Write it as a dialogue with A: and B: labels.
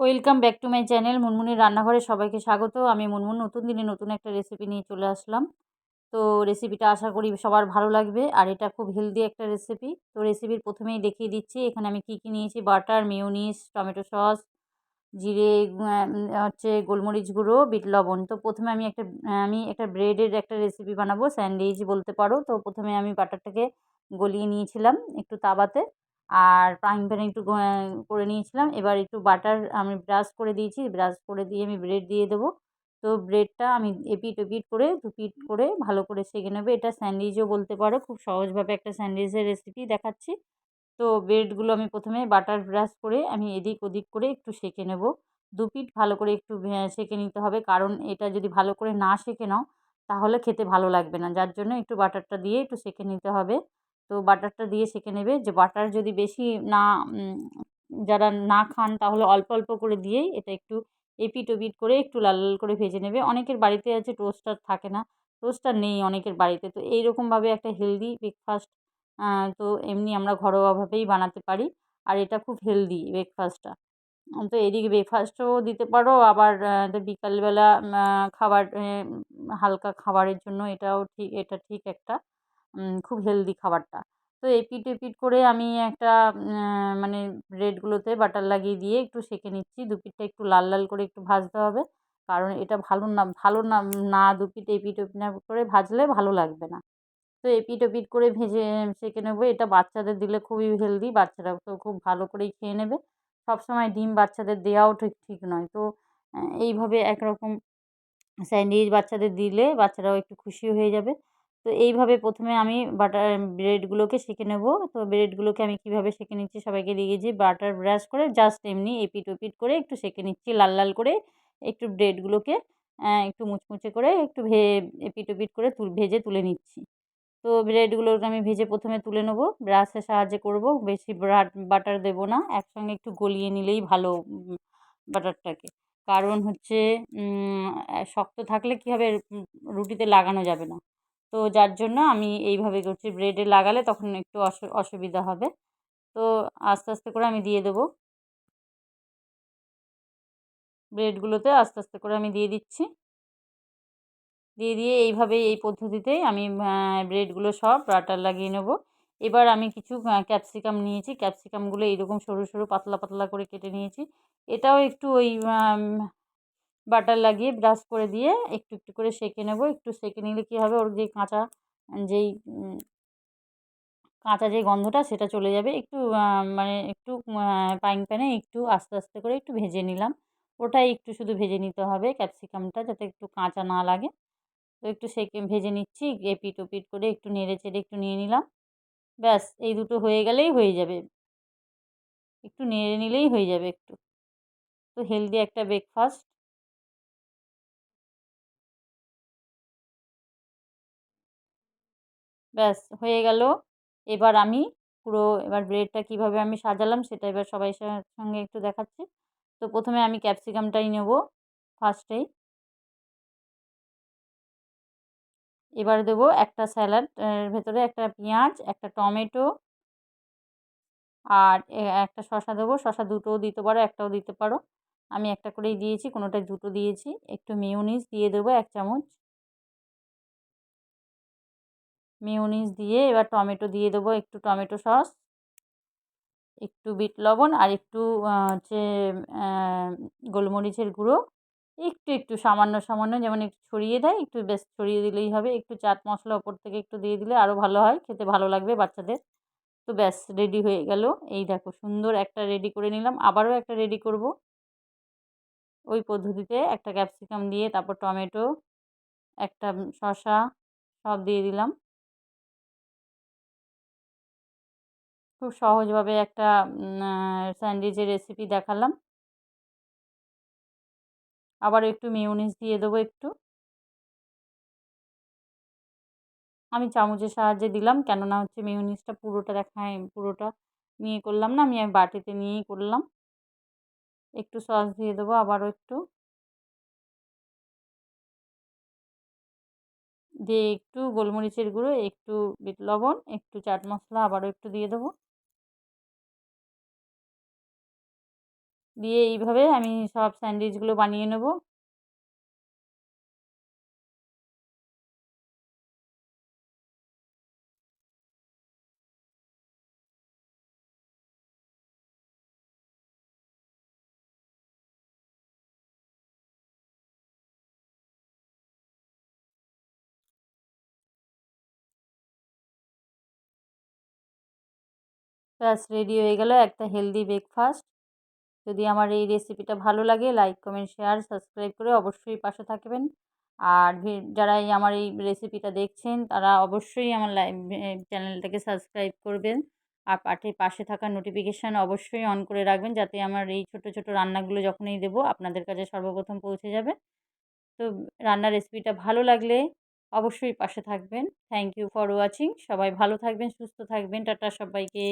A: Welcome back to my channel মুনমুনির রান্নাঘরে সবাইকে স্বাগত। আমি মুনমুন, নতুন দিনে নতুন একটা রেসিপি নিয়ে চলে আসলাম। তো রেসিপিটা আশা করি সবার ভালো লাগবে, আর এটা খুব হেলদি একটা রেসিপি তো রেসিপির প্রথমেই দেখিয়ে দিচ্ছি, এখানে আমি কী কী নিয়েছি? বাটার মিউনিস টমেটো সস জিরে হচ্ছে গোলমরিচ গুঁড়ো, বিট লবণ। তো প্রথমে আমি একটা আমি একটা ব্রেডের একটা রেসিপি বানাবো, স্যান্ডউইচ বলতে পারো। তো প্রথমে আমি বাটারটাকে গলিয়ে নিয়েছিলাম একটু তাওয়াতে। আর ফ্রাইং প্যানে একটু করে নিয়েছিলাম। এবার একটু বাটার আমি ব্রাশ করে দিয়েছি। ব্রাশ করে দিয়ে আমি ব্রেড দিয়ে দেবো। তো ব্রেডটা আমি এপিট ওপিট করে, দুপিট করে ভালো করে সেঁকে নেব। এটা স্যান্ডউইচও বলতে পারো, খুব সহজভাবে একটা স্যান্ডউইচের রেসিপি দেখাচ্ছি। তো ব্রেডগুলো আমি প্রথমে বাটার ব্রাশ করে আমি এদিক ওদিক করে একটু সেঁকে নেব। দু পিঠ ভালো করে একটু সেঁকে নিতে হবে। কারণ এটা যদি ভালো করে না সেঁকে নাও, তাহলে খেতে ভালো লাগবে না। যার জন্য একটু বাটারটা দিয়ে একটু সেঁকে নিতে হবে। তো বাটারটা দিয়ে সেঁকে নেবে। যে বাটার যদি বেশি না যারা না খান তাহলে অল্প অল্প করে দিয়েই এটা একটু এপিট ওপিট করে একটু লাল লাল করে ভেজে নেবে। অনেকের বাড়িতে আছে টোস্টার থাকে না, টোস্টার নেই অনেকের বাড়িতে। তো এইরকমভাবে একটা হেলদি ব্রেকফাস্ট তো এমনি আমরা ঘরোয়াভাবেই বানাতে পারি। আর এটা খুব হেলদি ব্রেকফাস্টটা তো এদিকে ব্রেকফাস্টও দিতে পারো। আবার বিকালবেলা খাবার হালকা খাবারের জন্য এটাও ঠিক, এটা ঠিক একটা খুব হেলদি খাবারটা। তো এপিট এপিট করে আমি একটা মানে ব্রেডগুলোতে বাটার লাগিয়ে দিয়ে একটু সেঁকে নিচ্ছি। দু পিঠটা একটু লাল লাল করে একটু ভাজতে হবে। কারণ এটা ভালো না ভালো না না দু পিঠ এপিট ওপিট করে ভাজলে ভালো লাগবে না। তো এপিট ওপিট করে ভেজে, সেঁকে নেব। এটা বাচ্চাদের দিলে খুবই হেলদি বাচ্চারা তো খুব ভালো করেই খেয়ে নেবে। সবসময় ডিম বাচ্চাদের দেওয়াও ঠিক ঠিক নয়। তো এইভাবে একরকম স্যান্ডউইচ বাচ্চাদের দিলে বাচ্চারাও একটু খুশি হয়ে যাবে। তো এইভাবে প্রথমে আমি বাটার ব্রেডগুলোকে সেঁকে নেব। তো ব্রেডগুলোকে আমি কীভাবে সেঁকে নিচ্ছি সবাইকে দিয়েছি বাটার ব্রাশ করে জাস্ট এমনি এপিট ওপিট করে একটু সেঁকে নিচ্ছি লাল লাল করে একটু ব্রেডগুলোকে একটু মুচমুচে করে একটু ভে এপিট ওপিট করে তুল, ভেজে তুলে নিচ্ছি। তো ব্রেডগুলোকে আমি ভেজে প্রথমে তুলে নেব, ব্রাশের সাহায্যে করব, বেশি বাটার দেবো না, একসঙ্গে একটু গলিয়ে নিলেই ভালো বাটারটাকে। কারণ হচ্ছে শক্ত থাকলে কী হবে, রুটিতে লাগানো যাবে না। তো যার জন্য আমি এইভাবে করছি। ব্রেডে লাগালে তখন একটু অসুবিধা হবে। তো আস্তে আস্তে করে আমি দিয়ে দেবো। ব্রেডগুলোতে আস্তে আস্তে করে আমি দিয়ে দিচ্ছি। দিয়ে দিয়ে এইভাবে এই পদ্ধতিতেই আমি ব্রেডগুলো সব বাটার লাগিয়ে নেব। এবার আমি কিছু ক্যাপসিকাম নিয়েছি। ক্যাপসিকামগুলো এইরকম সরু সরু, পাতলা পাতলা করে কেটে নিয়েছি। এটাও একটু ওই বাটার লাগিয়ে ব্রাশ করে দিয়ে একটু একটু করে সেঁকে নেব। একটু সেঁকে নিলে কী হবে? ওর যে কাঁচা, যেই কাঁচা যে গন্ধটা সেটা চলে যাবে। একটু মানে একটু ফ্রাইং প্যানে একটু আস্তে আস্তে করে একটু ভেজে নিলাম। ওটাই একটু শুধু ভেজে নিতে হবে ক্যাপসিকামটা যাতে একটু কাঁচা না লাগে। তো একটু সেঁকে, ভেজে নিচ্ছি। এপিট, ওপিট করে একটু নেড়ে চেড়ে একটু নিয়ে নিলাম। ব্যাস, এই দুটো হয়ে গেলেই হয়ে যাবে। একটু নেড়ে নিলেই হয়ে যাবে একটু। তো হেলদি একটা ব্রেকফাস্ট। ব্যাস, হয়ে গেল। এবার আমি পুরো এবার ব্রেডটা কীভাবে আমি সাজালাম সেটা এবার সবাই সঙ্গে একটু দেখাচ্ছি। তো প্রথমে আমি ক্যাপসিকামটাই নেব ফার্স্টেই এবার দেবো একটা স্যালাড ভেতরে একটা পেঁয়াজ, একটা টমেটো আর একটা শশা দেবো। শশা দুটোও দিতে পারো, একটাও দিতে পারো। আমি একটা করেই দিয়েছি কোনোটায় দুটো দিয়েছি। একটু মিউনিস দিয়ে দেবো এক চামচ। মিউনিস দিয়ে এবার টমেটো দিয়ে দেবো একটু টমেটো সস, একটু বিট লবণ আর একটু হচ্ছে গোলমরিচের গুঁড়ো। একটু একটু সামান্য সামান্য যেমন একটু ছড়িয়ে দেয়, একটু বেশ ছড়িয়ে দিলেই হবে। একটু চাট মশলা ওপর থেকে একটু দিয়ে দিলে আরও ভালো হয়, খেতে ভালো লাগবে বাচ্চাদের। তো ব্যাস, রেডি হয়ে গেল। এই দেখো সুন্দর একটা রেডি করে নিলাম। আবারও একটা রেডি করব। ওই পদ্ধতিতে একটা ক্যাপসিকাম দিয়ে তারপর টমেটো, একটা শসা সব দিয়ে দিলাম। খুব সহজভাবে একটা স্যান্ডউইচের রেসিপি দেখালাম। আবার একটু মিউনিস দিয়ে দেবো একটু। আমি চামচের সাহায্যে দিলাম, কেননা হচ্ছে মিউনিসটা পুরোটা দেখায়, পুরোটা নিয়ে করলাম না, আমি বাটিতে নিয়েই করলাম। একটু সস দিয়ে দেবো আবারও একটু। দিয়ে একটু গোলমরিচের গুঁড়ো, একটু বিট লবণ, একটু চাট মশলা আবারও একটু দিয়ে দেবো। দিয়ে এইভাবে আমি সব স্যান্ডউইচগুলো বানিয়ে নেব। ব্যাস রেডি হয়ে গেল একটা হেলদি ব্রেকফাস্ট যদি আমার এই রেসিপিটা ভালো লাগে লাইক কমেন্ট শেয়ার সাবস্ক্রাইব করে অবশ্যই পাশে থাকবেন। আর যারা এই আমার এই রেসিপিটা দেখছেন, তারা অবশ্যই আমার চ্যানেলটাকে সাবস্ক্রাইব করবেন। আর পাঠে, পাশে থাকা নোটিফিকেশান অবশ্যই অন করে রাখবেন, যাতে আমার এই ছোট ছোট রান্নাগুলো যখনই দেবো, আপনাদের কাছে সর্বপ্রথম পৌঁছে যাবে। তো রান্নার রেসিপিটা ভালো লাগলে অবশ্যই পাশে থাকবেন। থ্যাংক ইউ ফর ওয়াচিং সবাই ভালো থাকবেন, সুস্থ থাকবেন। টাটা সবাইকে।